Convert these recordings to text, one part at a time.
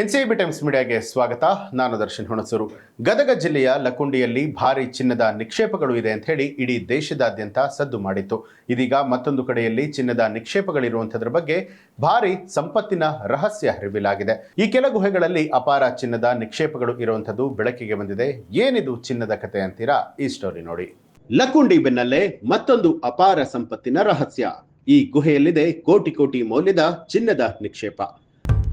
NCB times ಮೀಡಿಯಾಗೆ ಸ್ವಾಗತ. ನಾನು ದರ್ಶನ್ ಹುಣಸೂರು. ಗದಗ ಜಿಲ್ಲೆಯ ಲಕುಂಡಿಯಲ್ಲಿ ಭಾರಿ ಚಿನ್ನದ ನಿಕ್ಷೇಪಗಳು ಇದೆ ಅಂತ ಹೇಳಿ ಇಡೀ ದೇಶದಾದ್ಯಂತ ಸದ್ದು ಮಾಡಿತ್ತು. ಇದೀಗ ಮತ್ತೊಂದು ಕಡೆಯಲ್ಲಿ ಚಿನ್ನದ ನಿಕ್ಷೇಪಗಳಿರುವಂಥದ್ರ ಬಗ್ಗೆ ಭಾರಿ ಸಂಪತ್ತಿನ ರಹಸ್ಯ ಹರಿವಿಲಾಗಿದೆ ಈ ಕೆಲ ಗುಹೆಗಳಲ್ಲಿ ಅಪಾರ ಚಿನ್ನದ ನಿಕ್ಷೇಪಗಳು ಇರುವಂಥದ್ದು ಬೆಳಕಿಗೆ ಬಂದಿದೆ. ಏನಿದು ಚಿನ್ನದ ಕತೆ ಅಂತೀರಾ? ಈ ಸ್ಟೋರಿ ನೋಡಿ. ಲಕುಂಡಿ ಬೆನ್ನಲ್ಲೇ ಮತ್ತೊಂದು ಅಪಾರ ಸಂಪತ್ತಿನ ರಹಸ್ಯ. ಈ ಗುಹೆಯಲ್ಲಿದೆ ಕೋಟಿ ಕೋಟಿ ಮೌಲ್ಯದ ಚಿನ್ನದ ನಿಕ್ಷೇಪ.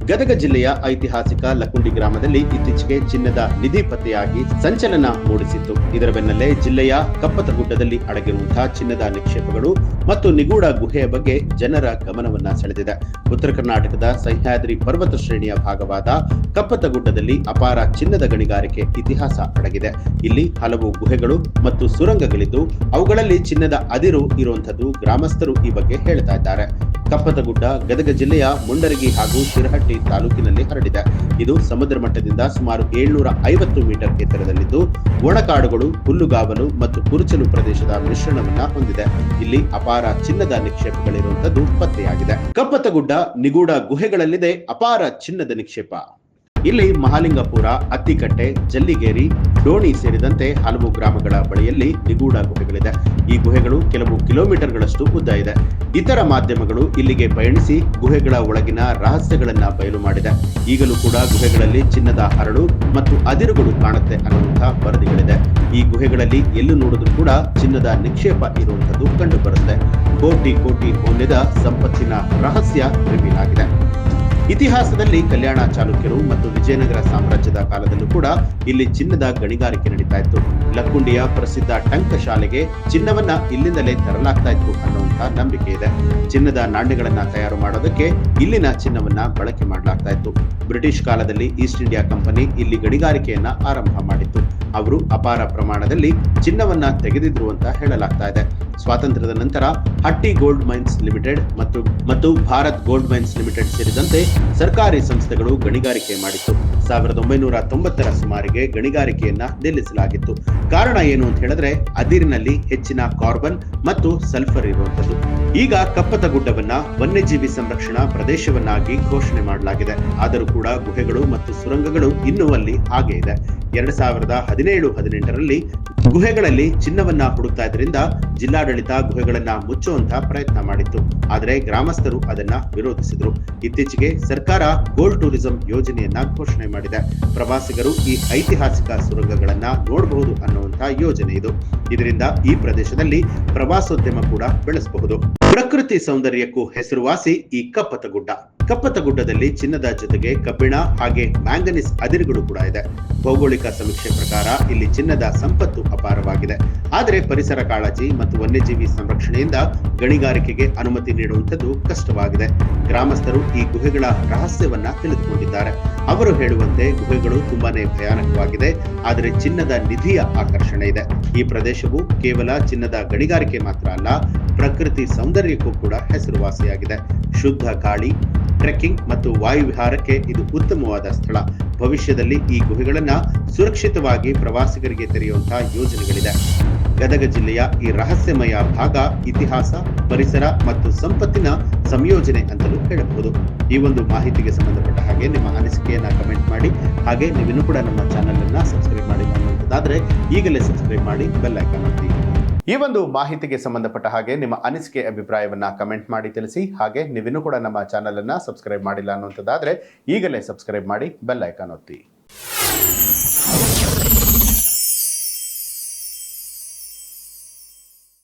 ಗದಗ ಜಿಲ್ಲೆಯ ಐತಿಹಾಸಿಕ ಲಕುಂಡಿ ಗ್ರಾಮದಲ್ಲಿ ಇತ್ತೀಚೆಗೆ ಚಿನ್ನದ ನಿಧಿ ಪತ್ತೆಯಾಗಿ ಸಂಚಲನ ಮೂಡಿಸಿತ್ತು. ಇದರ ಬೆನ್ನಲ್ಲೇ ಜಿಲ್ಲೆಯ ಕಪ್ಪತಗುಡ್ಡದಲ್ಲಿ ಅಡಗಿರುವಂತಹ ಚಿನ್ನದ ನಿಕ್ಷೇಪಗಳು ಮತ್ತು ನಿಗೂಢ ಗುಹೆಯ ಬಗ್ಗೆ ಜನರ ಗಮನವನ್ನ ಸೆಳೆದಿದೆ. ಉತ್ತರ ಕರ್ನಾಟಕದ ಸಹ್ಯಾದ್ರಿ ಪರ್ವತ ಶ್ರೇಣಿಯ ಭಾಗವಾದ ಕಪ್ಪತಗುಡ್ಡದಲ್ಲಿ ಅಪಾರ ಚಿನ್ನದ ಗಣಿಗಾರಿಕೆ ಇತಿಹಾಸ ಅಡಗಿದೆ. ಇಲ್ಲಿ ಹಲವು ಗುಹೆಗಳು ಮತ್ತು ಸುರಂಗಗಳಿದ್ದು, ಅವುಗಳಲ್ಲಿ ಚಿನ್ನದ ಅದಿರು ಇರುವಂತದ್ದು ಗ್ರಾಮಸ್ಥರು ಈ ಬಗ್ಗೆ ಹೇಳ್ತಾ ಇದ್ದಾರೆ. ಕಪ್ಪತಗುಡ್ಡ ಗದಗ ಜಿಲ್ಲೆಯ ಮುಂಡರಗಿ ಹಾಗೂ ಶಿರಹಟ್ಟಿ ತಾಲೂಕಿನಲ್ಲಿ ಹರಡಿದೆ. ಇದು ಸಮುದ್ರ ಮಟ್ಟದಿಂದ ಸುಮಾರು ಏಳ್ನೂರ ಐವತ್ತು ಮೀಟರ್ ಎತ್ತರದಲ್ಲಿದ್ದು, ಒಣಕಾಡುಗಳು, ಹುಲ್ಲುಗಾವಲು ಮತ್ತು ಕುರುಚಲು ಪ್ರದೇಶದ ಮಿಶ್ರಣವನ್ನ ಹೊಂದಿದೆ. ಇಲ್ಲಿ ಅಪಾರ ಚಿನ್ನದ ನಿಕ್ಷೇಪಗಳಿರುವಂತದ್ದು ಪತ್ತೆಯಾಗಿದೆ. ಕಪ್ಪತಗುಡ್ಡ ನಿಗೂಢ ಗುಹೆಗಳಲ್ಲಿದೆ ಅಪಾರ ಚಿನ್ನದ ನಿಕ್ಷೇಪ. ಇಲ್ಲಿ ಮಹಾಲಿಂಗಪುರ, ಅತ್ತಿಕಟ್ಟೆ, ಜಲ್ಲಿಗೇರಿ, ಡೋಣಿ ಸೇರಿದಂತೆ ಹಲವು ಗ್ರಾಮಗಳ ಬಳಿಯಲ್ಲಿ ನಿಗೂಢ ಗುಹೆಗಳಿದೆ. ಈ ಗುಹೆಗಳು ಕೆಲವು ಕಿಲೋಮೀಟರ್ಗಳಷ್ಟು ಉದ್ದ ಇದೆ. ಇತರ ಮಾಧ್ಯಮಗಳು ಇಲ್ಲಿಗೆ ಪಯಣಿಸಿ ಗುಹೆಗಳ ಒಳಗಿನ ರಹಸ್ಯಗಳನ್ನ ಬಯಲು ಮಾಡಿದೆ. ಈಗಲೂ ಕೂಡ ಗುಹೆಗಳಲ್ಲಿ ಚಿನ್ನದ ಹರಳು ಮತ್ತು ಅದಿರುಗಳು ಕಾಣುತ್ತೆ ಅನ್ನುವಂತಹ ವರದಿಗಳಿದೆ. ಈ ಗುಹೆಗಳಲ್ಲಿ ಎಲ್ಲೂ ನೋಡಿದ್ರೂ ಕೂಡ ಚಿನ್ನದ ನಿಕ್ಷೇಪ ಇರುವಂತದ್ದು ಕಂಡು ಬರುತ್ತೆ ಕೋಟಿ ಕೋಟಿ ಮೌಲ್ಯದ ಸಂಪತ್ತಿನ ರಹಸ್ಯ ರಿವೀಲ್ ಆಗಿದೆ. ಇತಿಹಾಸದಲ್ಲಿ ಕಲ್ಯಾಣ ಚಾಲುಕ್ಯರು ಮತ್ತು ವಿಜಯನಗರ ಸಾಮ್ರಾಜ್ಯದ ಕಾಲದಲ್ಲೂ ಕೂಡ ಇಲ್ಲಿ ಚಿನ್ನದ ಗಣಿಗಾರಿಕೆ ನಡೀತಾ ಇತ್ತು. ಲಕ್ಕುಂಡಿಯ ಪ್ರಸಿದ್ಧ ಟಂಕ ಶಾಲೆಗೆ ಚಿನ್ನವನ್ನ ಇಲ್ಲಿಂದಲೇ ತರಲಾಗ್ತಾ ಇತ್ತು ಅನ್ನುವಂತಹ ನಂಬಿಕೆ ಇದೆ. ಚಿನ್ನದ ನಾಣ್ಯಗಳನ್ನ ತಯಾರು ಮಾಡೋದಕ್ಕೆ ಇಲ್ಲಿನ ಚಿನ್ನವನ್ನ ಬಳಕೆ ಮಾಡಲಾಗ್ತಾ ಇತ್ತು. ಬ್ರಿಟಿಷ್ ಕಾಲದಲ್ಲಿ ಈಸ್ಟ್ ಇಂಡಿಯಾ ಕಂಪನಿ ಇಲ್ಲಿ ಗಣಿಗಾರಿಕೆಯನ್ನ ಆರಂಭ ಮಾಡಿತ್ತು. ಅವರು ಅಪಾರ ಪ್ರಮಾಣದಲ್ಲಿ ಚಿನ್ನವನ್ನ ತೆಗೆದಿದ್ರು ಅಂತ ಹೇಳಲಾಗ್ತಾ ಇದೆ. ಸ್ವಾತಂತ್ರ್ಯದ ನಂತರ ಹಟ್ಟಿ ಗೋಲ್ಡ್ ಮೈನ್ಸ್ ಲಿಮಿಟೆಡ್ ಮತ್ತು ಮತ್ತು ಭಾರತ್ ಗೋಲ್ಡ್ ಮೈನ್ಸ್ ಲಿಮಿಟೆಡ್ ಸೇರಿದಂತೆ ಸರ್ಕಾರಿ ಸಂಸ್ಥೆಗಳು ಗಣಿಗಾರಿಕೆ ಮಾಡಿತ್ತು. ಸಾವಿರದ ಒಂಬೈನೂರ ತೊಂಬತ್ತರ ಸುಮಾರಿಗೆ ಗಣಿಗಾರಿಕೆಯನ್ನ ನಿಲ್ಲಿಸಲಾಗಿತ್ತು. ಕಾರಣ ಏನು ಅಂತ ಹೇಳಿದ್ರೆ ಅದಿರಿನಲ್ಲಿ ಹೆಚ್ಚಿನ ಕಾರ್ಬನ್ ಮತ್ತು ಸಲ್ಫರ್ ಇರುವಂತದ್ದು ಈಗ ಕಪ್ಪತ ಗುಡ್ಡವನ್ನ ವನ್ಯಜೀವಿ ಸಂರಕ್ಷಣಾ ಪ್ರದೇಶವನ್ನಾಗಿ ಘೋಷಣೆ ಮಾಡಲಾಗಿದೆ. ಆದರೂ ಕೂಡ ಗುಹೆಗಳು ಮತ್ತು ಸುರಂಗಗಳು ಇನ್ನೂ ಅಲ್ಲಿ ಹಾಗೆ ಇದೆ. ಎರಡ್ ಸಾವಿರದ ಹದಿನೇಳು ಹದಿನೆಂಟರಲ್ಲಿ ಗುಹೆಗಳಲ್ಲಿ ಚಿನ್ನವನ್ನ ಹುಡುಕ್ತಾ ಇದರಿಂದ ಜಿಲ್ಲಾಡಳಿತ ಗುಹೆಗಳನ್ನ ಮುಚ್ಚುವಂತ ಪ್ರಯತ್ನ ಮಾಡಿತ್ತು. ಆದರೆ ಗ್ರಾಮಸ್ಥರು ಅದನ್ನ ವಿರೋಧಿಸಿದ್ರು. ಇತ್ತೀಚೆಗೆ ಸರ್ಕಾರ ಗೋಲ್ಡ್ ಟೂರಿಸಂ ಯೋಜನೆಯನ್ನ ಘೋಷಣೆ ಮಾಡಿದೆ. ಪ್ರವಾಸಿಗರು ಈ ಐತಿಹಾಸಿಕ ಸುರಂಗಗಳನ್ನ ನೋಡಬಹುದು ಅನ್ನುವಂತ ಯೋಜನೆ ಇದು. ಇದರಿಂದ ಈ ಪ್ರದೇಶದಲ್ಲಿ ಪ್ರವಾಸೋದ್ಯಮ ಕೂಡ ಬೆಳೆಸಬಹುದು. ಪ್ರಕೃತಿ ಸೌಂದರ್ಯಕ್ಕೂ ಹೆಸರುವಾಸಿ ಈ ಕಪ್ಪತಗುಡ್ಡ. ಕಪ್ಪತಗುಡ್ಡದಲ್ಲಿ ಚಿನ್ನದ ಜೊತೆಗೆ ಕಬ್ಬಿಣ ಹಾಗೆ ಮ್ಯಾಂಗನೀಸ್ ಅದಿರುಗಳು ಕೂಡ ಇದೆ. ಭೌಗೋಳಿಕ ಸಮೀಕ್ಷೆ ಪ್ರಕಾರ ಇಲ್ಲಿ ಚಿನ್ನದ ಸಂಪತ್ತು ಅಪಾರವಾಗಿದೆ. ಆದರೆ ಪರಿಸರ ಕಾಳಜಿ ಮತ್ತು ವನ್ಯಜೀವಿ ಸಂರಕ್ಷಣೆಯಿಂದ ಗಣಿಗಾರಿಕೆಗೆ ಅನುಮತಿ ನೀಡುವಂಥದ್ದು ಕಷ್ಟವಾಗಿದೆ. ಗ್ರಾಮಸ್ಥರು ಈ ಗುಹೆಗಳ ರಹಸ್ಯವನ್ನ ತಿಳಿದುಕೊಂಡಿದ್ದಾರೆ. ಅವರು ಹೇಳುವಂತೆ ಗುಹೆಗಳು ತುಂಬಾನೇ ಭಯಾನಕವಾಗಿದೆ. ಆದರೆ ಚಿನ್ನದ ನಿಧಿಯ ಆಕರ್ಷಣೆ ಇದೆ. ಈ ಪ್ರದೇಶವು ಕೇವಲ ಚಿನ್ನದ ಗಣಿಗಾರಿಕೆ ಮಾತ್ರ ಅಲ್ಲ ಪ್ರಕೃತಿ ಸೌಂದರ್ಯಕ್ಕೂ ಕೂಡ ಹೆಸರುವಾಸಿಯಾಗಿದೆ. ಶುದ್ಧ ಗಾಳಿ ಟ್ರೆಕ್ಕಿಂಗ್ ಮತ್ತು ವಾಯುವಿಹಾರಕ್ಕೆ ಇದು ಉತ್ತಮವಾದ ಸ್ಥಳ. ಭವಿಷ್ಯದಲ್ಲಿ ಈ ಗುಹೆಗಳನ್ನ ಸುರಕ್ಷಿತವಾಗಿ ಪ್ರವಾಸಿಗರಿಗೆ ತೆರೆಯುವಂತಹ ಯೋಜನೆಗಳಿದೆ. ಗದಗ ಜಿಲ್ಲೆಯ ಈ ರಹಸ್ಯಮಯ ಭಾಗ ಇತಿಹಾಸ, ಪರಿಸರ ಮತ್ತು ಸಂಪತ್ತಿನ ಸಂಯೋಜನೆ ಅಂತಲೂ ಹೇಳಬಹುದು. ಈ ಒಂದು ಮಾಹಿತಿಗೆ ಸಂಬಂಧಪಟ್ಟ ಹಾಗೆ ನಿಮ್ಮ ಅನಿಸಿಕೆಯನ್ನ ಕಮೆಂಟ್ ಮಾಡಿ, ಹಾಗೆ ನೀವಿನ್ನೂ ಕೂಡ ನಮ್ಮ ಚಾನೆಲ್ ಅನ್ನ ಸಬ್ಸ್ಕ್ರೈಬ್ ಮಾಡಿ ಅನ್ನುವಂಥದ್ದಾದ್ರೆ ಈಗಲೇ ಸಬ್ಸ್ಕ್ರೈಬ್ ಮಾಡಿ ಬೆಲ್ ಐಕಾನ್ ಒತ್ತಿ. ಈ ಒಂದು ಮಾಹಿತಿಗೆ ಸಂಬಂಧಪಟ್ಟ ಹಾಗೆ ನಿಮ್ಮ ಅನಿಸಿಕೆ, ಅಭಿಪ್ರಾಯವನ್ನ ಕಮೆಂಟ್ ಮಾಡಿ ತಿಳಿಸಿ. ಹಾಗೆ ನೀವಿನ್ನೂ ಕೂಡ ನಮ್ಮ ಚಾನಲ್ ಅನ್ನ ಸಬ್ಸ್ಕ್ರೈಬ್ ಮಾಡಿಲ್ಲ ಅನ್ನುವಂಥದ್ದಾದ್ರೆ ಈಗಲೇ ಸಬ್ಸ್ಕ್ರೈಬ್ ಮಾಡಿ ಬೆಲ್ ಐಕಾನ್ ಒತ್ತಿ.